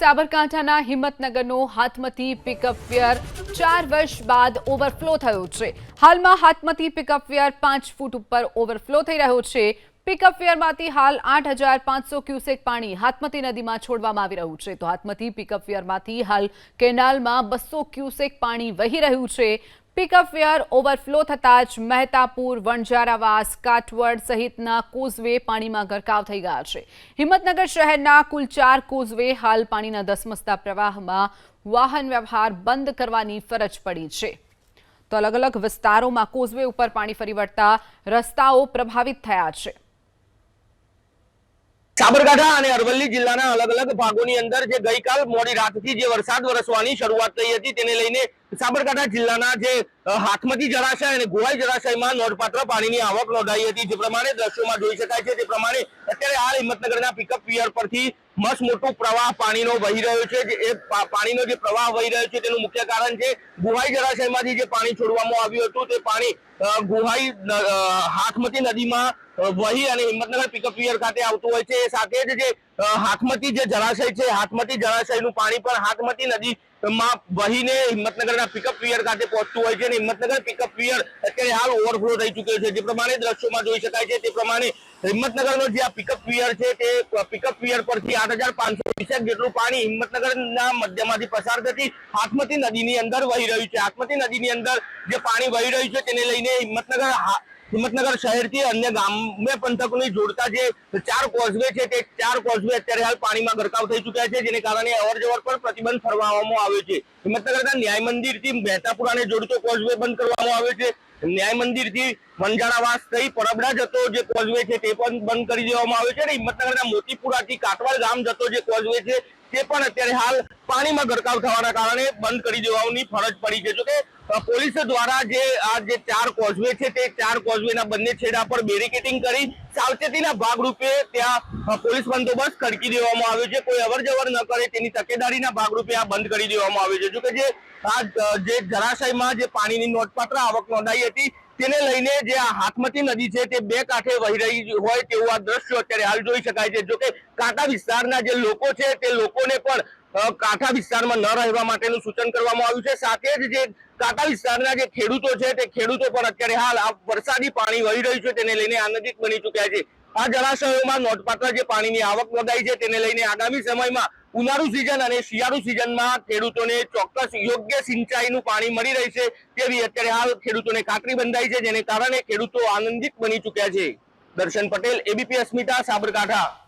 સાબરકાંઠાના હિંમતનગરનો હાથમતી પિકઅપ વેર ચાર વર્ષ બાદ ઓવરફ્લો થયો છે. હાલમાં હાથમતી પિકઅપ વેર પાંચ ફૂટ ઉપર ઓવરફ્લો થઈ રહ્યો છે. પિકઅપ વેરમાંથી હાલ આઠ હજાર પાંચસો ક્યુસેક પાણી હાથમતી નદીમાં છોડવામાં આવી રહ્યું છે. તો હાથમતી પિકઅપ વેરમાંથી હાલ કેનાલમાં બસો ક્યુસેક પાણી વહી રહ્યું છે. પિકઅપ વેર ઓવરફ્લો થતાં જ મહેતાપુર વણજારાવાસ કાટવડ સહિતના કોઝવે પાણીમાં ગરકાવ થઈ ગયા છે. હિંમતનગર શહેરના કુલ ચાર કોઝવે હાલ પાણીના ધસમસતા પ્રવાહમાં વાહન વ્યવહાર બંધ કરવાની ફરજ પડી છે. તો અલગ અલગ વિસ્તારોમાં કોઝવે ઉપર પાણી ફરી વળતા રસ્તાઓ પ્રભાવિત થયા છે. સાબરકાંઠા અને અરવલ્લી જિલ્લાના અલગ અલગ ભાગોની અંદર જે ગઈકાલ મોડી રાતથી જે વરસાદ વરસવાની શરૂઆત થઈ હતી, તેને લઈને સાબરકાંઠા જિલ્લાના જે હાથમતી જળાશય અને ગોવાઈ જળાશયમાં નોંધપાત્ર પાણીની આવક નોંધાઈ હતી. જે પ્રમાણે દ્રશ્યોમાં જોઈ શકાય છે તે પ્રમાણે અત્યારે હાલ હિંમતનગરના પિકઅપ પિયર પરથી મસ્ત મોટો પ્રવાહ પાણીનો વહી રહ્યો છે. જે એ પાણીનો જે પ્રવાહ વહી રહ્યો છે, તેનું મુખ્ય કારણ છે ગુહાઈ જળાશયમાંથી જે પાણી છોડવામાં આવ્યું હતું, તે પાણી ગુહાઈ હાથમતી નદીમાં વહી અને હિંમતનગર પિકઅપ પિયર ખાતે આવતું હોય છે. એ સાથે જ જે હાથમતી જે જળાશય છે હાથમતી જળાશયનું પાણી પણ હાથમતી નદી માં વહીને હિંમતનગરના પિકઅપ પિયર ખાતે પહોંચતું હોય છે અને હિંમતનગર પિકઅપ પિયર અત્યારે હાલ ઓવરફ્લો થઈ ચૂક્યો છે. જે પ્રમાણે દ્રશ્યોમાં જોઈ શકાય છે, તે પ્રમાણે હિંમતનગરનો જે આ પિકઅપ પિયર છે, તે પિકઅપ પિયર પરથી આઠ હજાર પાંચસો વીસેક જેટલું પાણી હિંમતનગરના મધ્યમાંથી પસાર થતી હાથમતી નદીની અંદર વહી રહ્યું છે. હાથમતી નદીની અંદર જે પાણી વહી રહ્યું છે, તેને લઈને હિંમતનગર હિંમતનગર શહેરથી અન્ય ગામે પંથકને જોડતા જે ચાર કોઝવે છે તે ચાર કોઝવે અત્યારે હાલ પાણીમાં ગરકાવ થઈ ચૂક્યા છે, જેને કારણે અવરજવર પર પ્રતિબંધ ફરમાવવામાં આવ્યો છે. હિંમતનગરના ન્યાય મંદિરથી મહેતાપુરાને જોડતો કોઝવે બંધ કરવામાં આવ્યો છે. ન્યાય મંદિરથી વંજારાવાસ થઈ પરબડા જતો જે કોઝવે છે તે પણ બંધ કરી દેવામાં આવ્યો છે અને હિંમતનગરના મોતીપુરાથી કાટવાડ ગામ જતો જે કોઝવે છે તે પણ અત્યારે હાલ પાણીમાં ગરકાવ થવાના કારણે બંધ કરી દેવાની ફરજ પડી છે. જોકે પોલીસ દ્વારા જે આ જે ચાર કોઝવે છે તે ચાર કોઝવેના બંને છેડા પર બેરિકેટિંગ કરી સાવચેતીના ભાગરૂપે ત્યાં પોલીસ બંદોબસ્ત ખડકી દેવામાં આવ્યો છે. કોઈ અવરજવર ન કરે તેની તકેદારીના ભાગરૂપે આ બંધ કરી દેવામાં આવ્યો છે. જો કે જે, આ જે જળાશયમાં જે પાણીની નોંધપાત્ર આવક નોંધાઈ હતી, તેને લઈને જે આ હાથમતી નદી છે તે બે કાંઠે વહી રહી હોય તેવું આ દ્રશ્યો અત્યારે હાલ જોઈ શકાય છે. જોકે કાંઠા વિસ્તારના જે લોકો છે તે લોકોને પણ કાંઠા વિસ્તારમાં ન રહેવા માટેનું સૂચન કરવામાં આવ્યું છે. સાથે જ જે કાંઠા વિસ્તારના જે ખેડૂતો છે, તે ખેડૂતો પણ અત્યારે હાલ આ વરસાદી પાણી વહી રહ્યું છે, તેને લઈને આનંદિત બની ચૂક્યા છે. આ જળાશયોમાં નોંધપાત્ર જે પાણીની આવક નોંધાઈ છે, તેને લઈને આગામી સમયમાં ઉનાળુ સિઝન અને શિયાળુ સિઝનમાં ખેડૂતોને ચોક્કસ યોગ્ય સિંચાઈનું પાણી મળી રહેશે, તેવી અત્યારે હાલ ખેડૂતોને ખાતરી બંધાઈ છે, જેને કારણે ખેડૂતો આનંદિત બની ચૂક્યા છે. દર્શન પટેલ એબીપી અસ્મિતા સાબરકાંઠા.